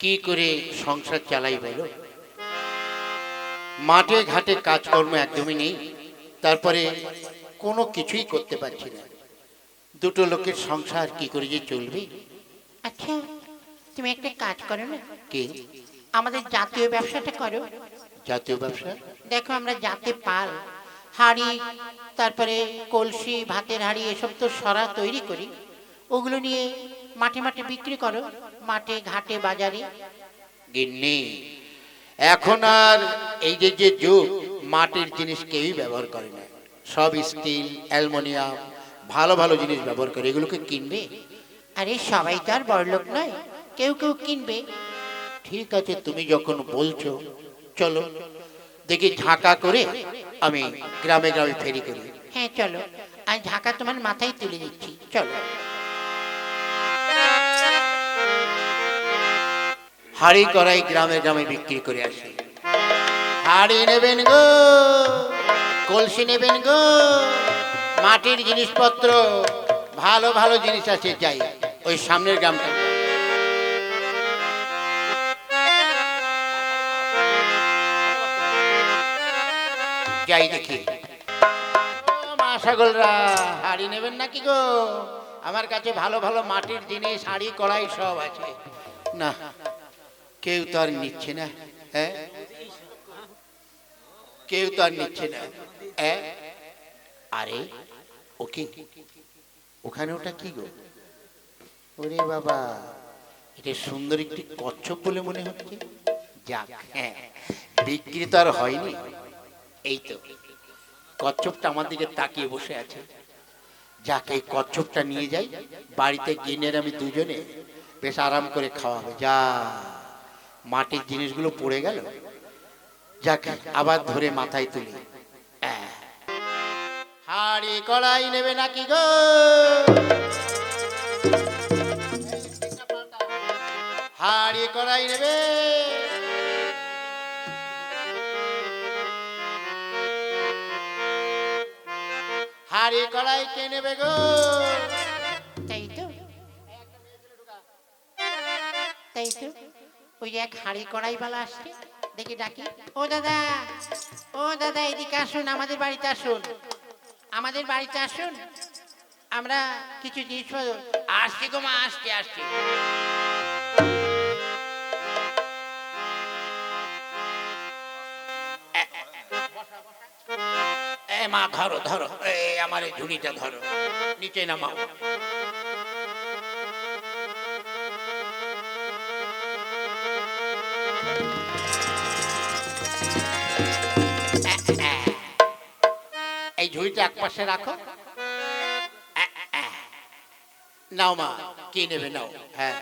কি করে সংসার চালাই বলো? মাঠে ঘাটে কাজকর্ম একদমই নেই তারপরে কোনো কিছুই করতে পারছি না। দুটো লোকের সংসার কি করে যে চলবে? আচ্ছা তুমি একটা কাজ করো না? কে? আমাদের জাতীয় ব্যবসাটা করো। জাতীয় ব্যবসা? দেখো আমরা জাতে পাল হাড়ি তারপরে কলসি ভাতের হাড়ি এসব তো সরা তৈরি করি। ওগুলো নিয়ে মাঠে মাঠে বিক্রি করো। মাঠে ঘাটে বাজারে। গিন্নি এখন আর এই যে যে যুগ মাটির জিনিস কেউই ব্যবহার করে না। সব স্টিল অ্যালমোনিয়াম ভালো ভালো জিনিস ব্যবহার করে। এগুলোকে কিনবে? আরে সবাই তো আর বড়লোক নয়। কেউ কেউ কিনবে। ঠিক আছে তুমি যখন বলছো চলো। দেখি ঝাঁকা করে আমি গ্রামে গ্রামে ফেরি করি। হ্যাঁ চলো। আর ঢাকা তোমার মাথায় তুলে দিচ্ছি। চলো। হাড়ি করাই গ্রামে গ্রামে বিক্রি করে আসি। হাড়ি নেবেন গো, কলসি নেবেন গো, মাটির জিনিসপত্র, ভালো ভালো জিনিস আছে, যাই, ওই সামনের গ্রামটা। যাই দেখি। ও মা ছাগলরা, হাড়ি নেবেন নাকি গো? আমার কাছে ভালো ভালো মাটির জিনিস, হাড়ি, কড়াই সব আছে। না কেউ তো আর নিচ্ছে না হ্যাঁ কেউ তো আর নিচ্ছে না হ্যাঁ আরে, ওকে, ওখানে ওটা কি গো? ওরে বাবা, এটা সুন্দর একটি কচ্ছপ বলে মনে হচ্ছে। যাক হ্যাঁ বিক্রি তো আর হয়নি। এই তো, কচ্ছপটা আমার দিকে তাকিয়ে বসে আছে। যাক, এই কচ্ছপটা নিয়ে যাই, বাড়িতে গিনের আমি দুজনে বেশ আরাম করে খাওয়া হবে। যা মাটির জিনিসগুলো পড়ে গেল? যাক, আবার ধরে মাথায় তুলি। হাড়ি কড়াই নেবে নাকি গো? হাড়ি কড়াই নেবে? হাড়ি কড়াই কে নেবে গো? তাই তো। তাই তো। ওই এক হাঁড়ি কড়াইওয়ালা আসছে দেখি ডাকি ও দাদা ও দাদা এদিকে আসুন আমাদের বাড়িতে আসুন আমাদের বাড়িতে আসুন আমরা কিছু জিনিস আসছি গো মা আসছি আসছি মা ধরো ধরো এই আমার এই ঝুড়িটা ধরো নিচে নামাও এই ঝুড়িটা এক পাশে রাখো। নাও মা কি নেবে নাও। হ্যাঁ।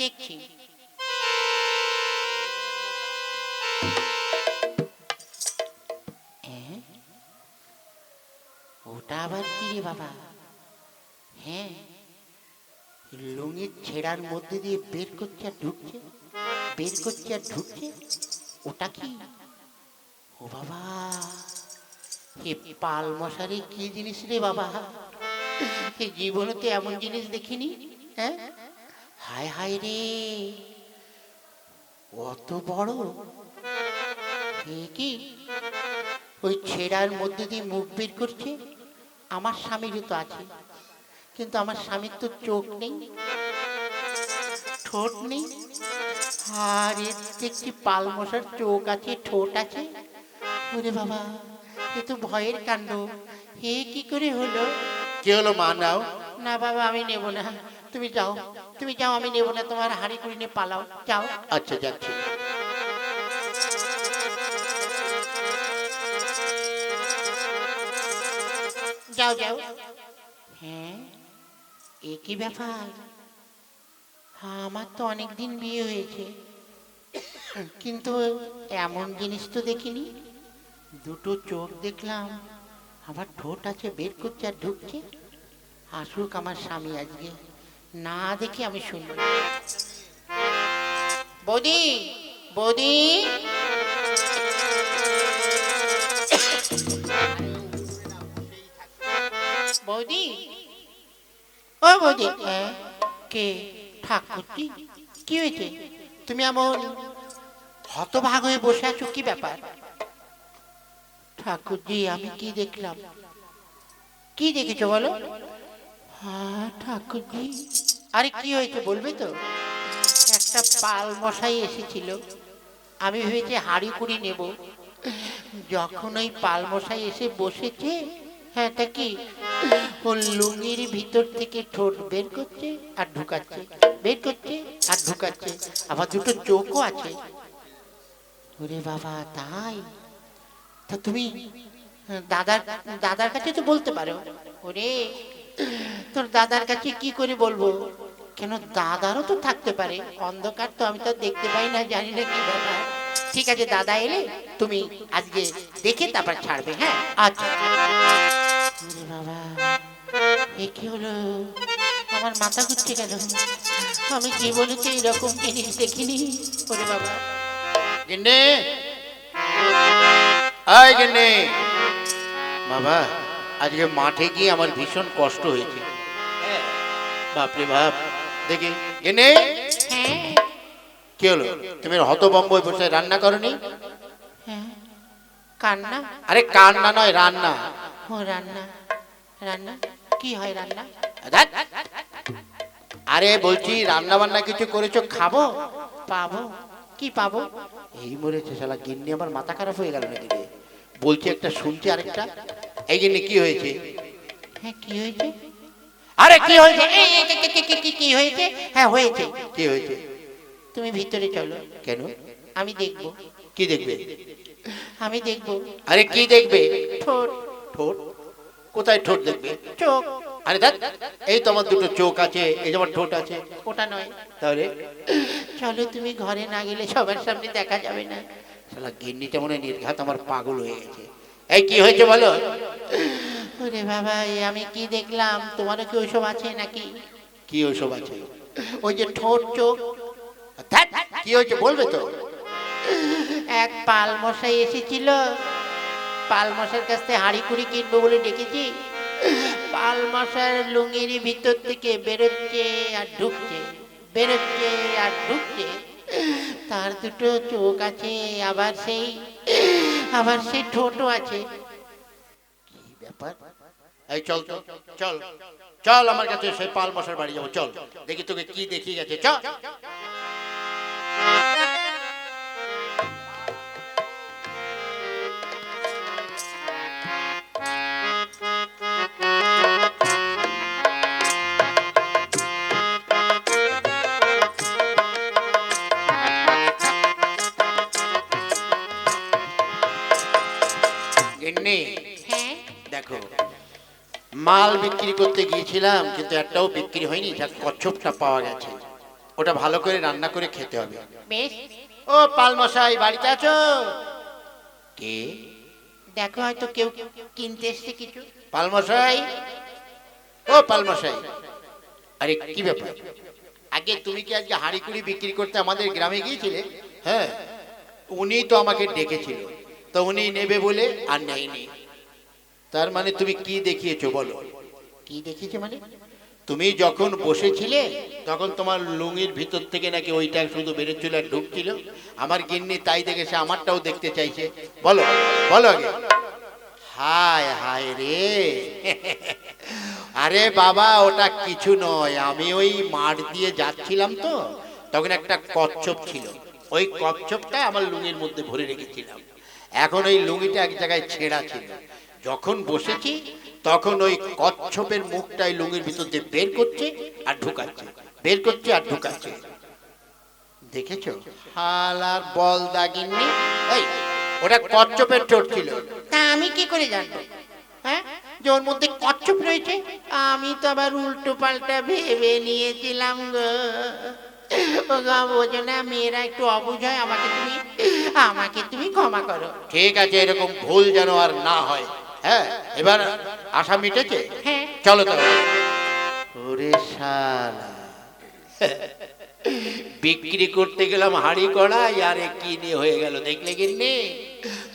দেখছি? ওটা আবার কি রে বাবা? হ্যাঁ। লুঙ্গির ছেঁড়ার মধ্যে দিয়ে বের করছে আর ঢুকছে। বের করছে আর ঢুকছে ওটা কি? ও বাবা, এ পাল মশারি কি জিনিস রে বাবা? জীবনে তো এমন জিনিস দেখিনি হ্যাঁ? হায় হায় রে, অত বড়? কি? ওই ছেঁড়ার মধ্যে দিয়ে মুখ বের করছে? আমার স্বামীরও তো আছে, কিন্তু আমার স্বামীর তো চোখ নেই। ঠোঁট নেই আর এর দেখছি পাল মশার চোখ আছে ঠোঁট আছে। ওরে বাবা এ তো ভয়ের কাণ্ড। হে কি করে হলো? কি হলো মা নাও। না বাবা আমি নেব না। তুমি যাও তুমি যাও আমি নেব না। তোমার হাড়ি কুড়ি নিয়ে পালাও। যাও। আচ্ছা যাচ্ছি। যাও যাও। হ্যাঁ এ কি ব্যাপার? আমার তো অনেক দিন বিয়ে হয়েছে। কিন্তু এমন জিনিস তো দেখিনি। দুটো চোখ দেখলাম আমার ঠোঁট আছে বের করছে আর ঢুকছে। আসুক আমার স্বামী আজকে। না দেখে আমি শুনব। বৌদি বৌদি। বৌদি। ও বৌদি হ্যাঁ কে? ঠাকুরজি কি হয়েছে? তুমি এমন হতভাগ হয়ে বসে আছো, কি ব্যাপার? ঠাকুরজি, আমি কি দেখলাম? কি দেখেছ বলো? হ্যাঁ ঠাকুরজি। আরে, কি হয়েছে বলবে তো? একটা পাল মশাই এসেছিল। আমি ভেবেছি হাড়ি কুড়ি নেব। যখন ওই পাল মশাই এসে বসেছে হ্যাঁ তা কি? ও লুঙ্গির ভিতর থেকে ঠোঁট বের করছে আর ঢুকাচ্ছে। বের করছে আর ঢুকাচ্ছে আবার দুটো চোখও আছে। ওরে বাবা, তাই? তা তুমি, দাদার দাদার কাছে তো বলতে পারো। ওরে, তোর দাদার কাছে কি করে বলব? কেন দাদারও তো থাকতে পারে। অন্ধকার তো আমি তো দেখতে পাই না, জানি না কি ব্যাপার। ঠিক আছে, দাদা এলে তুমি আজকে দেখে তারপর ছাড়বে হ্যাঁ? আচ্ছা। বাবা, এ কি হলো? আমার মাথা ঘুরছে কেন আমি কি বলেছি এরকম জিনিস দেখিনি? ওরে বাবা। গিন্নি। আয় গিন্নি। বাবা আজকে মাঠে গিয়ে আমার ভীষণ কষ্ট হয়েছে। বাপরে বাপ দেখি। গিন্নি। হ্যাঁ। কি হলো? তুমি হতবম্বই বসে রান্না করনি? হ্যাঁ। কান্না? আরে কান্না নয় রান্না। ও রান্না। রান্না? কি হয় রান্না। আরে বলছি রান্না বান্না কিছু করেছ খাব? পাবো। কি পাবো? এই মরেছে শালা গিন্নি আমার মাথা খারাপ হয়ে গেল নাকি বলছি একটা শুনছি আরেকটা। এই গিন্নি কি হয়েছে? হ্যাঁ কি হয়েছে? আরে কি হয়েছে? কি হয়েছে? হ্যাঁ হয়েছে। কি হয়েছে? তুমি ভিতরে চলো। কেন? আমি দেখব। কি দেখবে? আমি দেখব। আরে কি দেখবে? ঠোঁট। ঠোঁট? কোথায় ঠোঁট দেখবে? চোখ। আরে দেখ এই তো আমার দুটো চোখ আছে এই যে আমার ঠোঁট আছে। ওটা নয়। তাহলে? চলো তুমি ঘরে না গেলে সবার সামনে দেখা যাবে না। শালা গিন্নিটা মনে নির্ঘাত আমার পাগল হয়ে গেছে। এই কি হয়েছে বলো? ওরে বাবা আমি কি দেখলাম? তোমারও কি ওইসব আছে নাকি? কি ওসব আছে? ওই যে ঠোঁট চোখ। কি হয়েছে বলবে তো? এক পাল মশাই এসেছিল। পাল মশার কাছ থেকে হাঁড়ি কুড়ি কিনবো বলে ডেকেছি। পাল মশার লুঙ্গির ভিতর থেকে বেরোচ্ছে আর ঢুকছে, বেরোচ্ছে আর ঢুকছে। তার দুটো চোখ আছে, আবার সেই আবার সেই ঠোঁটও আছে। কি ব্যাপার? এই চল চল চল চল আমার কাছে সেই পাল মশার বাড়ি যাব, চল। দেখি তোকে কি দেখিয়ে গেছে, চল। মাল বিক্রি করতে গিয়েছিলাম কিন্তু একটাও বিক্রি হয়নি যা কচ্ছপটা পাওয়া গেছে। ওটা ভালো করে রান্না করে খেতে হবে। বেশ। ও পাল মশাই বাড়িতে আছো? কে? দেখো হয়তো কেউ কিনতে এসছে কিছু। পাল মশাই ও পাল মশাই আরে কি ব্যাপার? আগে তুমি কি আজকে হাঁড়ি কুড়ি বিক্রি করতে আমাদের গ্রামে গিয়েছিলে? হ্যাঁ। উনি তো আমাকে ডেকেছিল। তো উনি নেবে বলে আর নেয়নি। তার মানে তুমি কি দেখিয়েছো বলো? কি দেখেছে মানে? তুমি যখন বসেছিলে তখন তোমার লুঙ্গির ভিতর থেকে নাকি ওইটা শুধু বেরোচ্ছিল আর ঢুকছিল? আমার গিন্নি তাই দেখে সে আমারটাও দেখতে চাইছে। বলো বলো আগে। হায় হায় রে। আরে বাবা ওটা কিছু নয়। আমি ওই মাঠ দিয়ে যাচ্ছিলাম তো তখন একটা কচ্ছপ ছিল। ওই কচ্ছপটা আমার লুঙ্গির মধ্যে ভরে রেখেছিলাম। এখন ওই লুঙ্গিটা এক জায়গায় ছেঁড়া ছিল। যখন বসেছি, তখন ওই কচ্ছপের মুখটাই লুঙ্গির ভিতর দিয়ে বের করছে আর ঢুকাচ্ছে। বের করছে আর ঢুকাচ্ছে। দেখেছ? হালার বল দাগিনি। এই, ওটা কচ্ছপের চোট ছিল। তা আমি কি করে জানব? হ্যাঁ? যে ওর মধ্যে কচ্ছপ রয়েছে? আমি তো আবার উল্টো পাল্টা ভেবে নিয়েছিলাম গো। না, মেয়েরা একটু অবুঝ আমাকে তুমি আমাকে তুমি ক্ষমা করো। ঠিক আছে, এরকম ভুল যেন আর না হয়। হ্যাঁ এবার আশা মিটেছে? হ্যাঁ। চলো তো ওরে শালা। বিক্রি করতে গেলাম হাড়ি কড়াই আর এ কি নিয়ে হয়ে গেল দেখলে গিন্নি?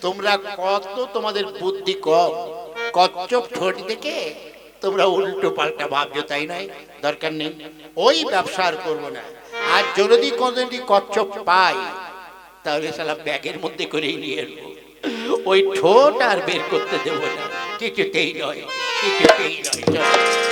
তোমরা কত তোমাদের বুদ্ধি কম কচ্ছপ ঠোঁট দেখে তোমরা উল্টো পাল্টা ভাবছ তাই নয়? দরকার নেই ওই ব্যবসা আর করব না। আর যদি কোনোদিন কচ্ছপ পাই তাহলে সালা ব্যাগের মধ্যে করেই নিয়ে এলবো ওই ঠোঁট আর বের করতে দেবো না। কিছুতেই নয় কিছুতেই নয়